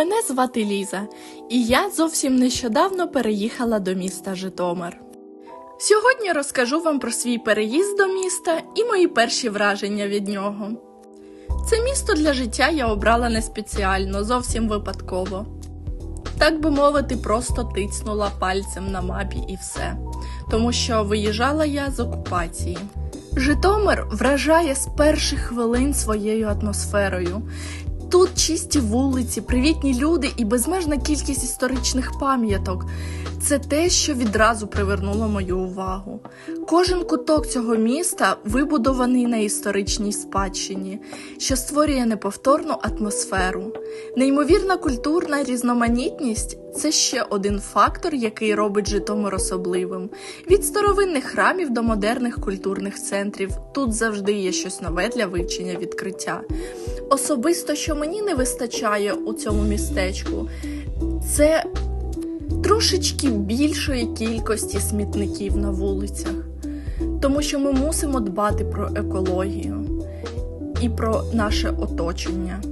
Мене звати Ліза, і я зовсім нещодавно переїхала до міста Житомир. Сьогодні розкажу вам про свій переїзд до міста і мої перші враження від нього. Це місто для життя я обрала не спеціально, зовсім випадково. Так би мовити, просто тицнула пальцем на мапі і все, тому що виїжджала я з окупації. Житомир вражає з перших хвилин своєю атмосферою. Тут чисті вулиці, привітні люди і безмежна кількість історичних пам'яток. Це те, що відразу привернуло мою увагу. Кожен куток цього міста вибудований на історичній спадщині, що створює неповторну атмосферу. Неймовірна культурна різноманітність це ще один фактор, який робить Житомир особливим. Від старовинних храмів до модерних культурних центрів тут завжди є щось нове для вивчення відкриття. Особисто, що мені не вистачає у цьому містечку, це трошечки більшої кількості смітників на вулицях, тому що ми мусимо дбати про екологію і про наше оточення.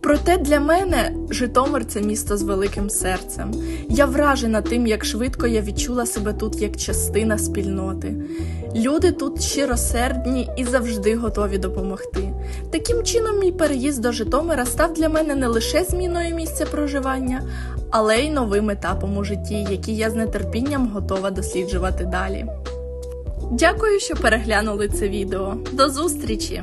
Проте для мене Житомир це місто з великим серцем. Я вражена тим, як швидко я відчула себе тут як частина спільноти. Люди тут щиросердні і завжди готові допомогти. Таким чином, мій переїзд до Житомира став для мене не лише зміною місця проживання, але й новим етапом у житті, який я з нетерпінням готова досліджувати далі. Дякую, що переглянули це відео. До зустрічі!